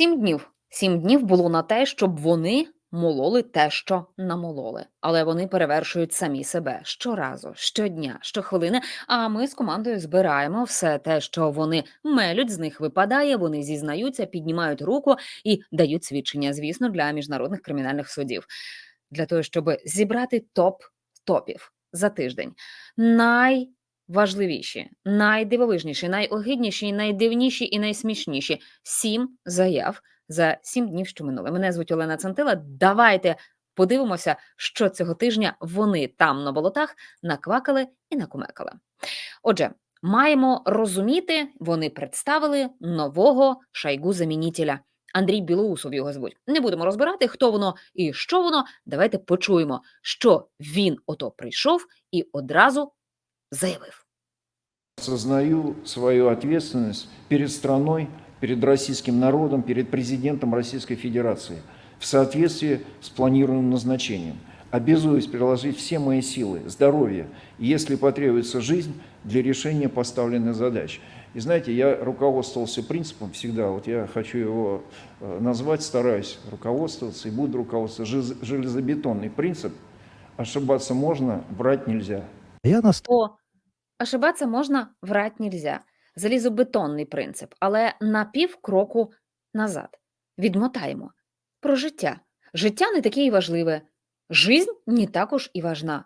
Сім днів. Сім днів було на те, щоб вони мололи те, що намололи. Але вони перевершують самі себе щоразу, щодня, щохвилини. А ми з командою збираємо все те, що вони мелють, з них випадає. Вони зізнаються, піднімають руку і дають свідчення, звісно, для міжнародних кримінальних судів. Для того, щоб зібрати топ топів за тиждень. Найважливіші, найдивовижніші, найогидніші, найдивніші і найсмішніші сім заяв за сім днів, що минули. Мене звуть Олена Цантила. Давайте подивимося, що цього тижня вони там на болотах наквакали і накумекали. Отже, маємо розуміти, вони представили нового шайгу-замінітеля. Андрій Білоусов його звуть. Не будемо розбирати, хто воно і що воно. Давайте почуємо, що він ото прийшов і одразу заявив. Осознаю свою ответственность перед страной, перед российским народом, перед президентом Российской Федерации в соответствии с планируемым назначением. Обязуюсь приложить все мои силы, здоровье если потребуется жизнь, для решения поставленных задач. И знаете, я руководствовался принципом всегда, вот я хочу его э, назвать, стараюсь руководствоваться и буду руководствоваться, железобетонный принцип. Ошибаться можно, врать нельзя. Я наст... О, ошибатися можна, врать нельзя. Залізобетонний принцип, але на пів кроку назад. Відмотаємо. Про життя. Життя не таке і важливе. Жизнь не також і важна.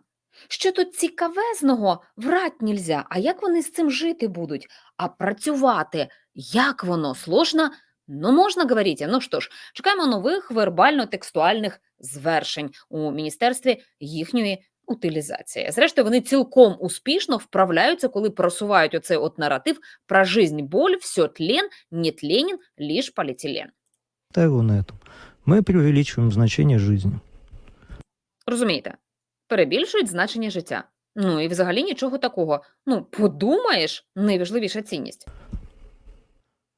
Що тут цікавезного врать нельзя, а як вони з цим жити будуть? А працювати, як воно сложно, ну можна говорити. Ну що ж, чекаємо нових вербально-текстуальних звершень у міністерстві їхньої утилізації. Зрештою, вони цілком успішно вправляються, коли просувають оцей от наратив про жизнь, боль, все тлен, не тленен, лишь полиэтилен. его на этом. Мы преувеличиваем значение жизни. Розумієте? Перебільшують значення життя. Ну і взагалі нічого такого. Ну, подумаєш, найважливіша цінність.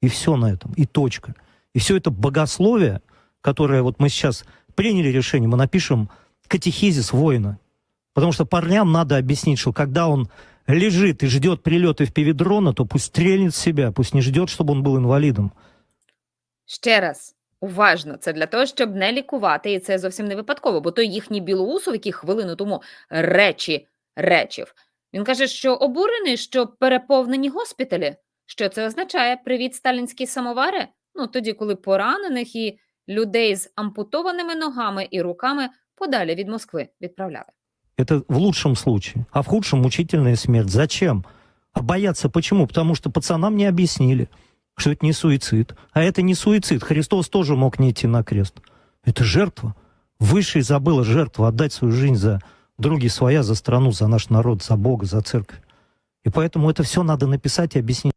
И все на этом. И точка. И все это богословие, которое вот мы сейчас приняли решение, мы напишем катехизис воина. Потому что парням надо объяснить, что когда он лежит и ждет прилета в пивидрона, то пусть стрельнет в себя, пусть не ждет, чтобы он был инвалидом. Ще раз. Уважно, це для того, щоб не лікувати, і це зовсім не випадково, бо той їхній білоусов, який хвилину тому речі речів. Він каже, що обурений, що переповнені госпіталі. Що це означає? Привіт, сталінські самовари? Ну, тоді, коли поранених і людей з ампутованими ногами і руками подалі від Москви відправляли. Это в лучшем случае. А в худшем мучительная смерть. Зачем? А бояться почему? Потому что пацанам не объяснили, что это не суицид. А это не суицид. Христос тоже мог не идти на крест. Это жертва. Высший забыла жертву отдать свою жизнь за други своя, за страну, за наш народ, за Бога, за церковь. И поэтому это все надо написать и объяснить.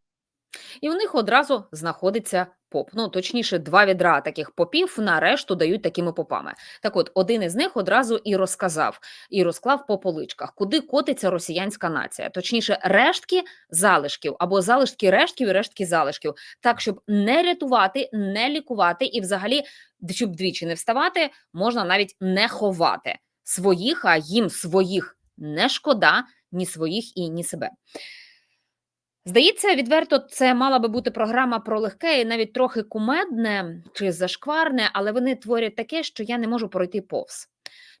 І у них одразу знаходиться поп. Ну, точніше, два відра таких попів на решту дають такими попами. Так от, один із них одразу і розказав, і розклав по поличках, куди котиться росіянська нація. Точніше, рештки залишків або залишки рештків і рештки залишків. Так, щоб не рятувати, не лікувати і взагалі, щоб двічі не вставати, можна навіть не ховати своїх, а їм своїх не шкода, ні своїх і ні себе. Здається, відверто, це мала би бути програма про легке і навіть трохи кумедне чи зашкварне, але вони творять таке, що я не можу пройти повз.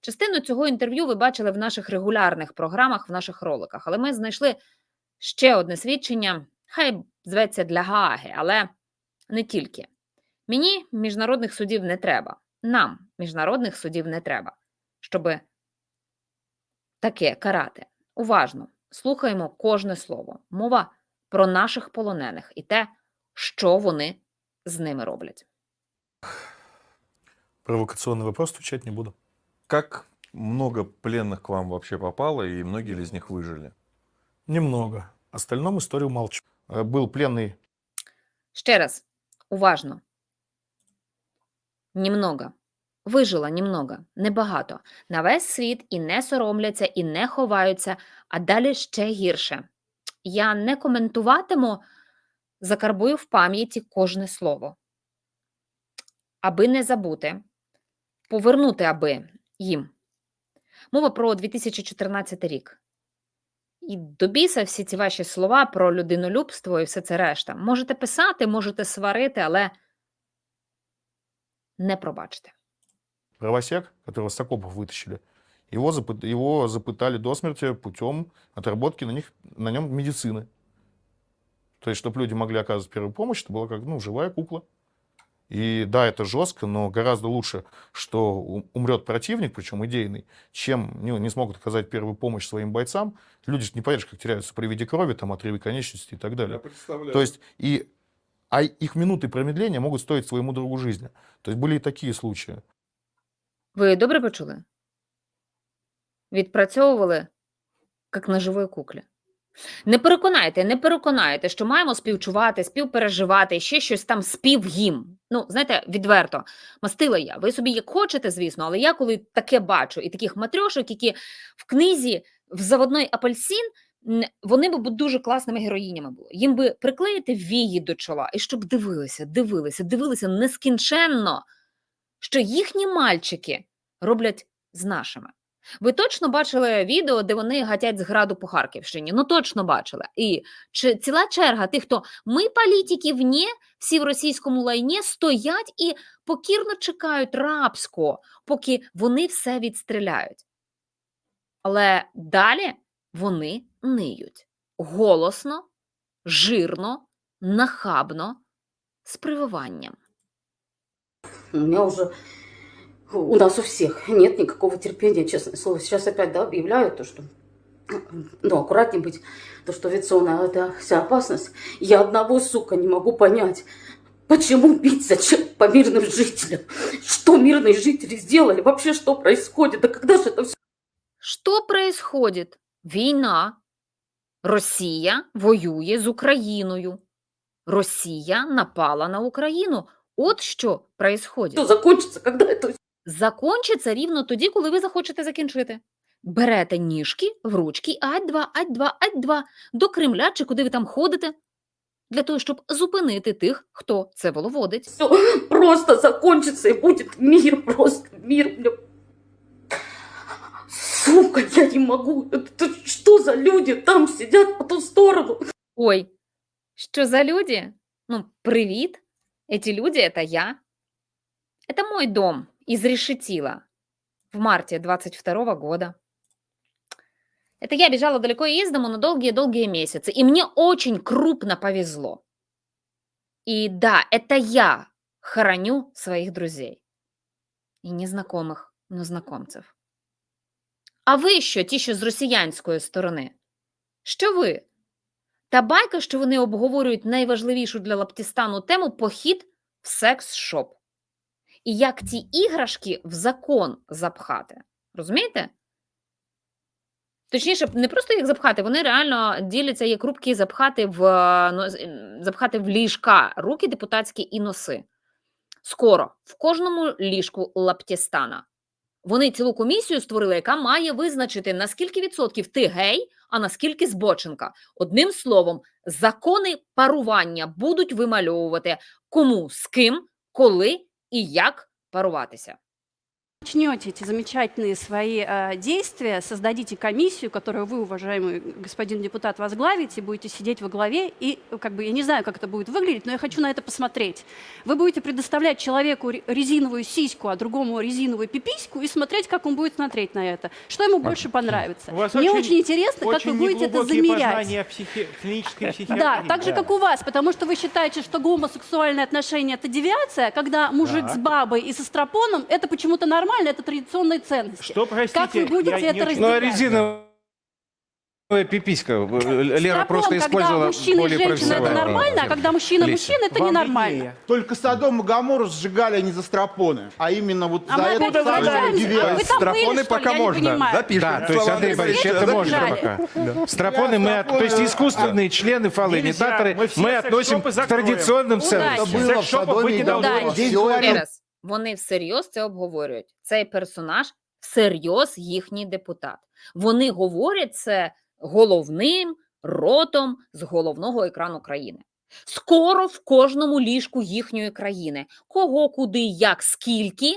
Частину цього інтерв'ю ви бачили в наших регулярних програмах, в наших роликах, але ми знайшли ще одне свідчення, хай зветься для Гааги, але не тільки. Мені міжнародних судів не треба. Нам міжнародних судів не треба, щоб таке карати. Уважно слухаємо кожне слово. Мова про наших полонених і те, що вони з ними роблять. Провокационный вопрос отвечать не буду. Как много пленных к вам вообще попало, и многие ли из них выжили? Немного. Остальном историю молчу. Э, Был пленный Ще раз, уважно. Німного. Вижила німного, небагато. На весь світ і не соромляться, і не ховаються, а далі ще гірше. Я не коментуватиму, закарбую в пам'яті кожне слово. Аби не забути, повернути аби їм. Мова про 2014 рік. І до біса всі ці ваші слова про людинолюбство і все це решта. Можете писати, можете сварити, але не пробачите. Правосек, которого с окопов вытащили, его, запы- его запытали до смерти путем отработки на, них, на нем медицины. То есть, чтобы люди могли оказывать первую помощь, это была как ну, живая кукла. И да, это жестко, но гораздо лучше, что умрет противник, причем идейный, чем не, не смогут оказать первую помощь своим бойцам. Люди же не понимаешь, как теряются при виде крови, там, отрыве конечности и так далее. представляю. То есть, и, а их минуты промедления могут стоить своему другу жизни. То есть были и такие случаи. Ви добре почули? Відпрацьовували як на живої куклі. Не переконайте, не переконайте, що маємо співчувати, співпереживати, ще щось там спів їм. Ну, знаєте, відверто, мастила я. Ви собі як хочете, звісно, але я коли таке бачу, і таких матрьошок, які в книзі в заводной апельсин, вони б дуже класними героїнями були. Їм би приклеїти вії до чола, і щоб дивилися, дивилися, дивилися нескінченно, що їхні мальчики роблять з нашими. Ви точно бачили відео, де вони гатять з граду по Харківщині? Ну точно бачили. І чи ціла черга тих, хто ми політики вні, всі в російському лайні стоять і покірно чекають рабсько, поки вони все відстріляють. Але далі вони ниють голосно, жирно, нахабно, з прививанням. У уже, у нас у всех нет никакого терпения, честное слово. Сейчас опять, да, объявляют то, что, ну, аккуратнее быть, то, что авиационная это вся опасность. Я одного, сука, не могу понять, почему бить зачем по мирным жителям? Что мирные жители сделали? Вообще, что происходит? Да когда же это все Що происходит? Війна. Росія воює з Україною. Росія напала на Україну. От що происходит. закончится? Когда это Закончиться рівно тоді, коли ви захочете закінчити. Берете ніжки в ручки, ать-два, ать-два, ать-два, до Кремля чи куди ви там ходите, для того, щоб зупинити тих, хто це воловодить. все просто закончится и будет мир, просто мир, бля. Сука, я не могу. Это, это что за люди там сидят по ту сторону? Ой, что за люди? Ну, привет. Эти люди – это я. Это мой дом из Решетила в марте 22 года. Это я бежала далеко из дому на долгие-долгие месяцы, и мне очень крупно повезло. И да, это я хороню своих друзей. І незнакомих, но знакомців. А ви що, ті, що з росіянської сторони? Що ви? Та байка, що вони обговорюють найважливішу для Лаптістану тему похід в секс-шоп. І як ці іграшки в закон запхати. Розумієте? Точніше, не просто їх запхати, вони реально діляться як рубки запхати в, е, ну, запхати в ліжка, руки депутатські і носи. Скоро в кожному ліжку Лаптістана. Вони цілу комісію створили, яка має визначити, наскільки відсотків ти гей, а наскільки збоченка. Одним словом, закони парування будуть вимальовувати кому, з ким, коли і як паруватися. Начнете эти замечательные свои э, действия, создадите комиссию, которую вы, уважаемый господин депутат, возглавите, будете сидеть во главе, и, э, как бы, я не знаю, как это будет выглядеть, но я хочу на это посмотреть. Вы будете предоставлять человеку ре- резиновую сиську, а другому резиновую пипиську, и смотреть, как он будет смотреть на это, что ему больше понравится. Мне очень- очень интересно, как вы Очень будете это замерять. психи- клинической психиатрии. Да, так же, как у вас, потому что вы считаете, что гомосексуальные отношения – это девиация, когда мужик Так. с бабой и со стропоном – это почему-то нормально, это традиционные ценности. Что, простите, Как вы будете я не это очень- Ну, а разделять? резиновая пиписька. э, Лера Стропон, просто когда использовала мужчина и более женщина – это нормально, а когда мужчина и Леся. мужчина – это Вам ненормально. виднее. Только Содом и Гамору сжигали не за стропоны, а именно вот А за мы это опять самое возвращаемся. А вы Стропоны были, пока Я не можно. Запишем. Да, то есть, Андрей Борисович, это это можно пока. Стропоны мы, от- то есть искусственные члены, фалы, имитаторы, мы относим к традиционным ценностям. Это было в Секс-шопов быть не и должно. Вони всерйоз це обговорюють. Цей персонаж всерйоз їхній депутат. Вони говорять це головним ротом з головного екрану країни. Скоро в кожному ліжку їхньої країни. Кого, куди, як, скільки.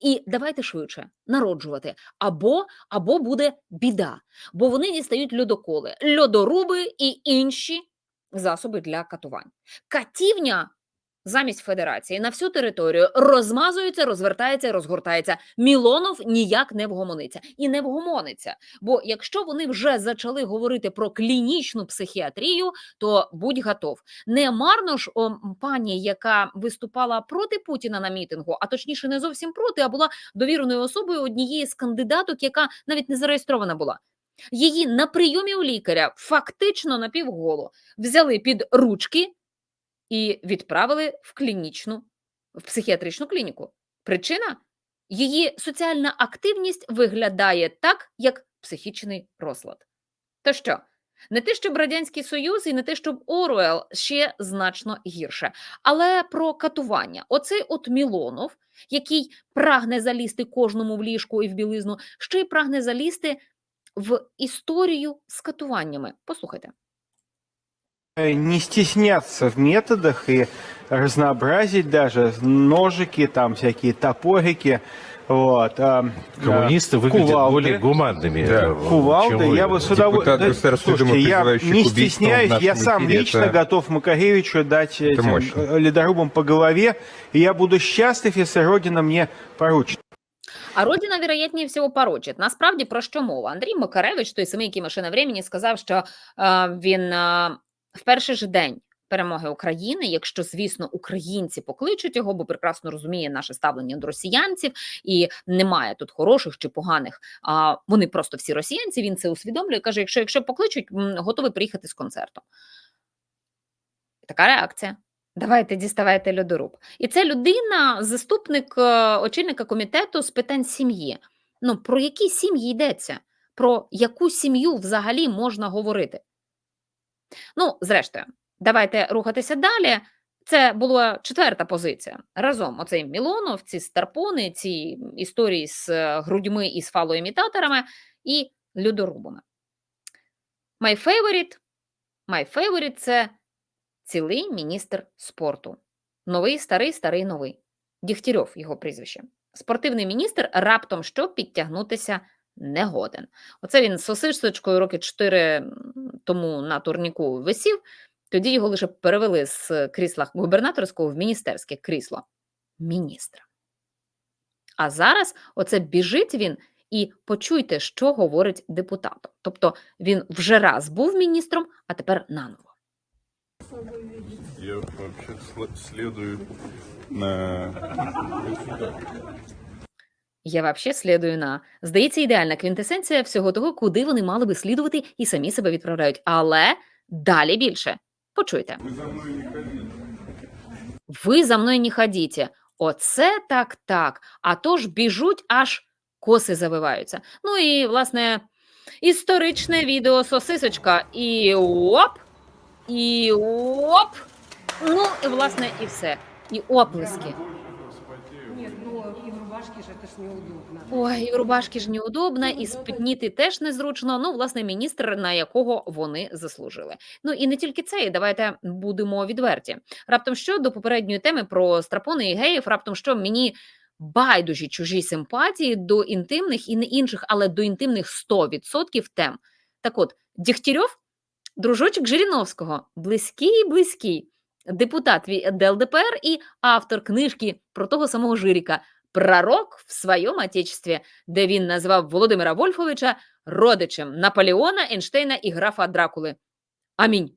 І давайте швидше народжувати. Або, або буде біда. Бо вони дістають льодоколи, льодоруби і інші засоби для катувань. Катівня замість федерації на всю територію розмазується, розвертається, розгортається. Мілонов ніяк не вгомониться і не вгомониться. Бо якщо вони вже зачали говорити про клінічну психіатрію, то будь готов. Не марно ж о, пані, яка виступала проти Путіна на мітингу, а точніше не зовсім проти, а була довіреною особою однієї з кандидаток, яка навіть не зареєстрована була. Її на прийомі у лікаря фактично напівголо взяли під ручки і відправили в клінічну, в психіатричну клініку. Причина її соціальна активність виглядає так, як психічний розлад. То що? Не те, щоб Радянський Союз і не те, щоб Оруел ще значно гірше. Але про катування. Оцей от Мілонов, який прагне залізти кожному в ліжку і в білизну, ще й прагне залізти в історію з катуваннями. Послухайте. Э, Не стесняться в методах и разнообразить даже ножики, там всякие топорики. Вот. а, Коммунисты а, выглядят кувалды. более гуманными. Да. э, чем Кувалды, вы. я бы с Депутат удовольствием... Государственной Думы, Слушайте, я призывающий не к убийствам в стесняюсь, я нашем сам эфире, лично это- готов Макаревичу дать этим мощно. э, ледорубам по голове, и я буду счастлив, если Родина мне поручит. А Родина, вероятніше всього, порочить. Насправді про що мова? Андрій Макаревич, той самий, який машина времени, сказав, що е, він е, в перший же день перемоги України, якщо, звісно, українці покличуть його, бо прекрасно розуміє наше ставлення до росіянців, і немає тут хороших чи поганих. А вони просто всі росіянці. Він це усвідомлює. Каже: якщо, якщо покличуть, готовий приїхати з концертом. Така реакція. Давайте діставайте льодоруб. І це людина, заступник е, очільника комітету з питань сім'ї. Ну про які сім'ї йдеться? Про яку сім'ю взагалі можна говорити? Ну, зрештою, давайте рухатися далі. Це була четверта позиція. Разом оцей Мілонов, ці старпони, ці історії з е, грудьми і з фалоімітаторами і льодорубами. My favorite, my favorite – це цілий міністр спорту. Новий, старий, старий, новий. Дігтярьов його прізвище. Спортивний міністр раптом що підтягнутися не годен. Оце він з сосисочкою роки 4 тому на турніку висів, тоді його лише перевели з крісла губернаторського в міністерське крісло міністра. А зараз оце біжить він і почуйте, що говорить депутатом. Тобто він вже раз був міністром, а тепер наново. Я вообще следую на Я вообще слідую на. Здається, ідеальна квінтесенція всього того, куди вони мали би слідувати і самі себе відправляють. Але далі більше. Почуйте. Ви за мною не ходіть. Оце так так. А то ж біжуть, аж коси завиваються. Ну і, власне, історичне відео сосисочка. І оп, і оп. Ну, і, власне, і все. І оплески. Ой, і рубашки ж неудобно, і спітніти теж незручно. Ну, власне, міністр, на якого вони заслужили. Ну і не тільки це, і давайте будемо відверті. Раптом що до попередньої теми про страпони і геїв, раптом що мені байдужі чужі симпатії до інтимних і не інших, але до інтимних 100% тем. Так от, Дігтярьов, дружочок Жириновського, близький, близький, депутат від ЛДПР і автор книжки про того самого Жиріка Пророк в своєму отечестві, де він назвав Володимира Вольфовича родичем Наполеона, Ейнштейна і графа Дракули. Амінь.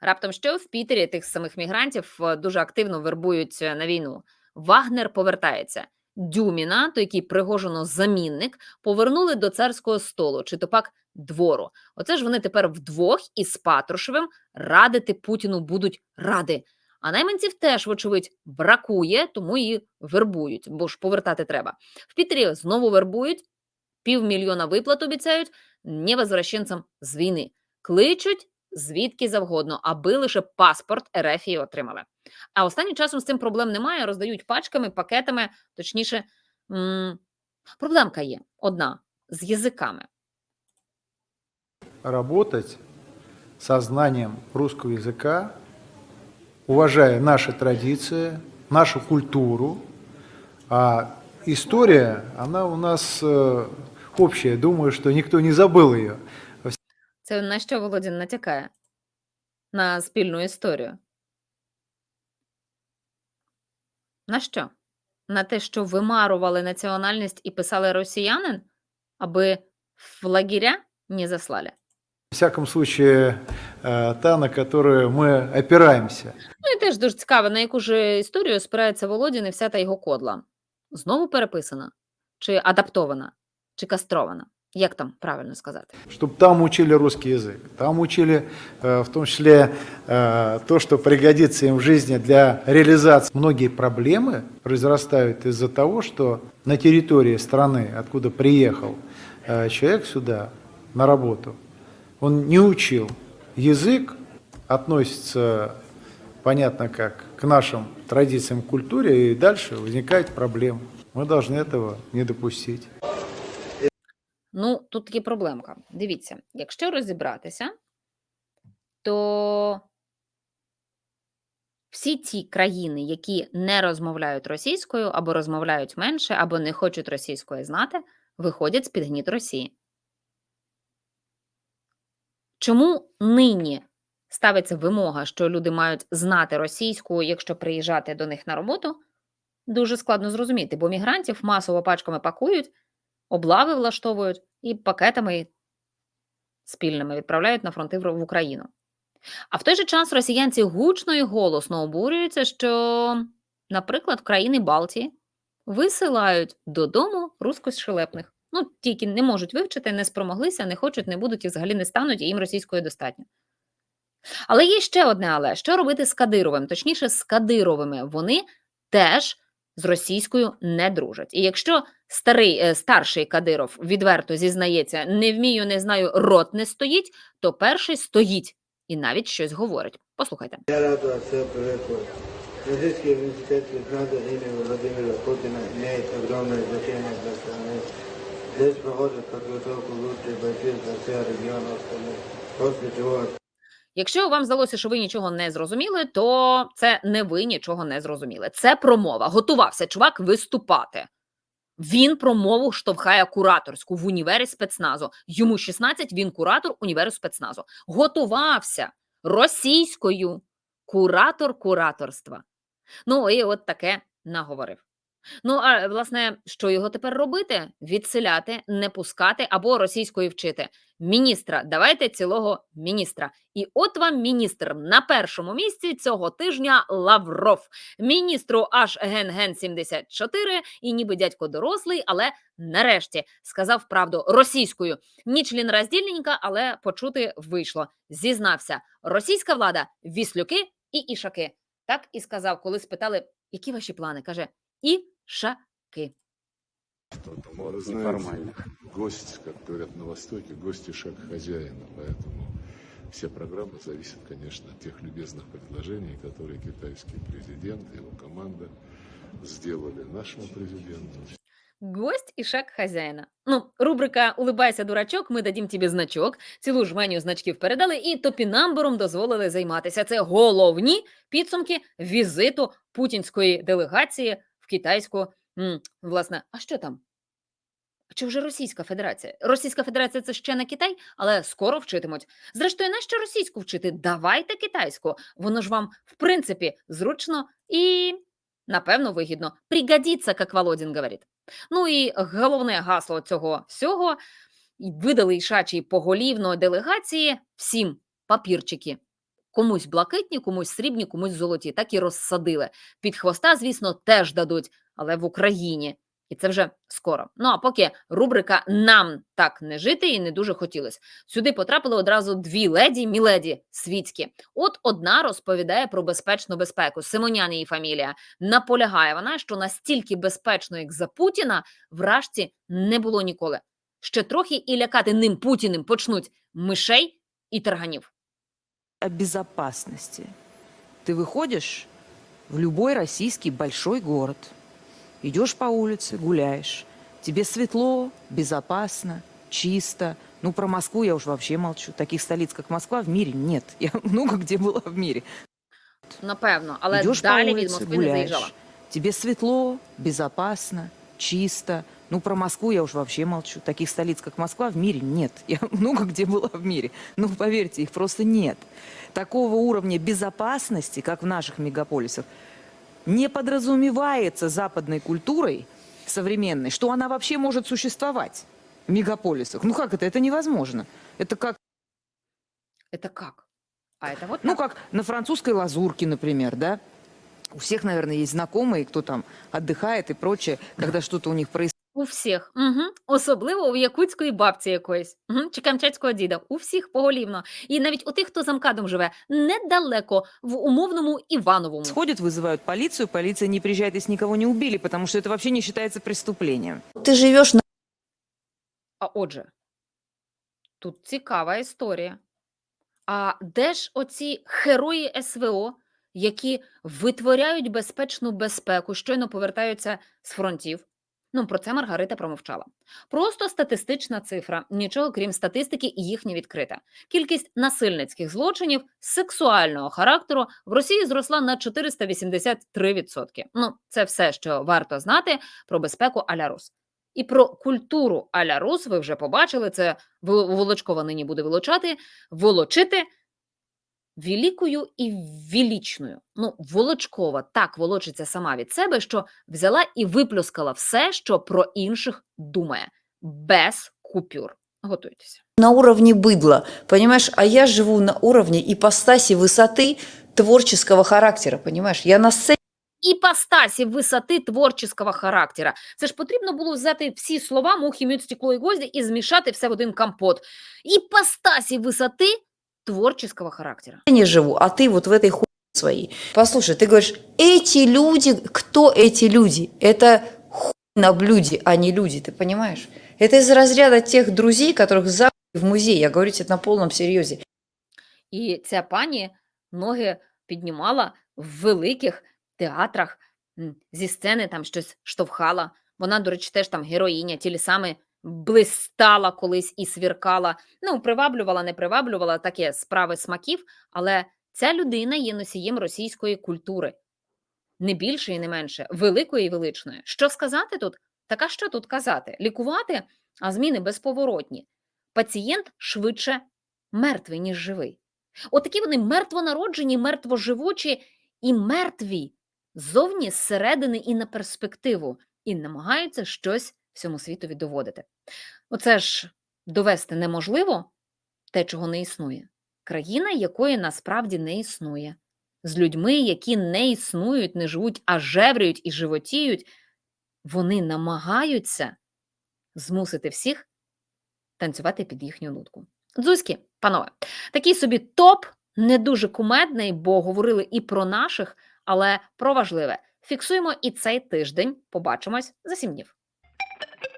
Раптом що в Пітері тих самих мігрантів е, дуже активно вербують е, на війну. Вагнер повертається. Дюміна, то який Пригожино замінник, повернули до царського столу, чи то пак двору. Оце ж вони тепер вдвох із Патрушевим радити Путіну будуть ради. А найманців теж, вочевидь, бракує, тому і вербують, бо ж повертати треба. В Пітері знову вербують, півмільйона виплат обіцяють невозвращенцям з війни. Кличуть звідки завгодно, аби лише паспорт Ерефії отримали. А останнім часом з цим проблем немає, роздають пачками, пакетами, точніше, м- проблемка є одна з язиками. работать со знанием русского языка, уважая наши традиции, нашу культуру. А история, она у нас э, общая. Думаю, что никто не забыл ее. Це на що Володін натякає? На спільну історію. На що? На те, що вимарували національність і писали росіянин, аби в лагеря не заслали. В всяком случае, э, та, на которую мы опираемся. Ну і теж дуже цікаво, на яку ж історію спирається Володін і вся та його кодла. Знову переписана? Чи адаптована? Чи кастрована? Як там правильно сказати? чтобы там учили русский язык, там учили э, в том числе э, то, что пригодится им в жизни для реализации. Многие проблемы произрастают из-за того, что на территории страны, откуда приехал э, человек сюда на работу, он не учил язык, относится, понятно как, к нашим традициям, культуре, и дальше возникают проблемы. Мы должны этого не допустить. Ну, тут таки проблемка. Дивіться, якщо розібратися, то всі ті країни, які не розмовляють російською, або розмовляють менше, або не хочуть російської знати, виходять з-під гніту Росії. Чому нині ставиться вимога, що люди мають знати російську, якщо приїжджати до них на роботу? Дуже складно зрозуміти, бо мігрантів масово пачками пакують, облави влаштовують і пакетами спільними відправляють на фронти в Україну. А в той же час росіянці гучно і голосно обурюються, що, наприклад, країни Балтії висилають додому рускошелепних. Ну, тільки не можуть вивчити, не спромоглися, не хочуть, не будуть і взагалі не стануть, і їм російської достатньо. Але є ще одне але: що робити з Кадировим? Точніше, з Кадировими вони теж з російською не дружать. І якщо старий, е, старший Кадиров відверто зізнається, не вмію, не знаю, рот не стоїть, то перший стоїть і навіть щось говорить. Послухайте. Я рад вас всех приветствовать. Российский университет Владимира Путина имеет огромное значение для страны. Здесь проходит подготовку лучших бойцов для всех регионов страны. После Якщо вам здалося, що ви нічого не зрозуміли, то це не ви нічого не зрозуміли. Це промова. Готувався чувак виступати. Він промову штовхає кураторську в універі спецназу. Йому 16, він куратор універу спецназу. Готувався російською. Куратор кураторства. Ну і от таке наговорив. Ну, а власне, що його тепер робити? Відселяти, не пускати або російською вчити. Міністра, давайте цілого міністра. І от вам міністр на першому місці цього тижня Лавров. Міністру аж ген-ген 74, і ніби дядько дорослий, але нарешті сказав правду російською. Нічлін роздільненька, але почути вийшло. Зізнався, російська влада віслюки і ішаки. Так і сказав, коли спитали, які ваші плани. Каже, ішаки. Неформально. Гость, как говорят на Востоке, гость и шаг хозяина. Поэтому все программы зависят, конечно, от тех любезных предложений, которые китайский президент и его команда сделали нашему президенту. Гость і шаг хазяїна. Ну, рубрика Улибайся, дурачок, ми дадім тобі значок. Цілу жменю значків передали і топінамбуром дозволили займатися. Це головні підсумки візиту путінської делегації в китайську. власне, а що там? Чи вже Російська Федерація? Російська Федерація це ще не Китай, але скоро вчитимуть. Зрештою, нащо російську вчити? Давайте китайську. Воно ж вам, в принципі, зручно і, напевно, вигідно. Пригодиться, як Володін говорить. Ну і головне гасло цього всього видали ішачій поголівної делегації всім папірчики. Комусь блакитні, комусь срібні, комусь золоті. Так і розсадили. Під хвоста, звісно, теж дадуть, але в Україні. І це вже скоро. Ну а поки рубрика Нам так не жити і не дуже хотілося. Сюди потрапили одразу дві леді, міледі світські. От одна розповідає про безпечну безпеку. Симонян її фамілія. Наполягає вона, що настільки безпечно, як за Путіна, в не було ніколи. Ще трохи і лякати ним Путіним почнуть мишей і тарганів. о безопасности. Ты выходишь в любой российский большой город, идешь по улице, гуляешь, тебе светло, безопасно, чисто. Ну, про Москву я уж вообще молчу. Таких столиц, как Москва, в мире нет. Я много где была в мире. Напевно, але идешь по далі від улице, Москви не заїжджала. гуляешь, тебе светло, безопасно, чисто. Ну, про Москву я уж вообще молчу. Таких столиц, как Москва, в мире нет. Я много где была в мире. Ну, поверьте, их просто нет. Такого уровня безопасности, как в наших мегаполисах, не подразумевается западной культурой современной, что она вообще может существовать в мегаполисах. Ну как это? Это невозможно. Это как, Это как? А это вот ну как на французской лазурке, например, да? У всех, наверное, есть знакомые, кто там отдыхает и прочее, когда что-то у них происходит. У всіх, угу. особливо у якутської бабці якоїсь, угу. чи камчатського діда. У всіх поголівно. І навіть у тих, хто за МКАДом живе, недалеко, в умовному Івановому. Сходят, вызывают полицию, полиция не приезжает, если никого не убили, потому что это вообще не считается преступлением. Ты живешь на А отже, тут цікава історія. А де ж оці герої СВО, які витворяють безпечну безпеку, щойно повертаються з фронтів? Ну, про це Маргарита промовчала. Просто статистична цифра, нічого крім статистики, і їхня відкрита. Кількість насильницьких злочинів сексуального характеру в Росії зросла на 483%. Ну, це все, що варто знати про безпеку аля Рус. І про культуру аля Рус ви вже побачили. Це Вол- Волочкова нині буде вилучати, волочити великою і велічною. Ну, Волочкова так волочиться сама від себе, що взяла і виплюскала все, що про інших думає, без купюр. Готуйтеся. на уровне быдла, понимаешь? А я живу на уровне ипостаси высоты творческого характера, понимаешь? Я на сцене Іпостасі висоти творчого характера. Це ж потрібно було взяти всі слова мухи, мють, стекло і гвозді і змішати все в один компот. Іпостасі висоти творчого характера. живу, а ты вот в этой хуй своей. Послушай, ты говоришь, эти люди, кто эти люди? Это хуй на блюде, а не люди, ты понимаешь? Это из разряда тех друзей, которых за в музей. Я говорю тебе на полном серьезе. І ця пані ноги піднімала в великих театрах, м, зі сцени там щось штовхала. Вона, до речі, теж там героїня, ті лісами блистала колись і свіркала. Ну, приваблювала, не приваблювала таке справи смаків, але ця людина є носієм російської культури. Не більше і не менше, великої і величної. Що сказати тут? Така що тут казати? Лікувати, а зміни безповоротні. Пацієнт швидше мертвий, ніж живий. Отакі вони мертвонароджені, мертвоживучі і мертві ззовні, зсередини і на перспективу, і намагаються щось всьому світові доводити. Оце ж довести неможливо те, чого не існує. Країна, якої насправді не існує, з людьми, які не існують, не живуть, а жеврюють і животіють, вони намагаються змусити всіх танцювати під їхню нутку. Дзузькі, панове, такий собі топ не дуже кумедний, бо говорили і про наших, але про важливе. Фіксуємо і цей тиждень. Побачимось за сім днів. Thank you.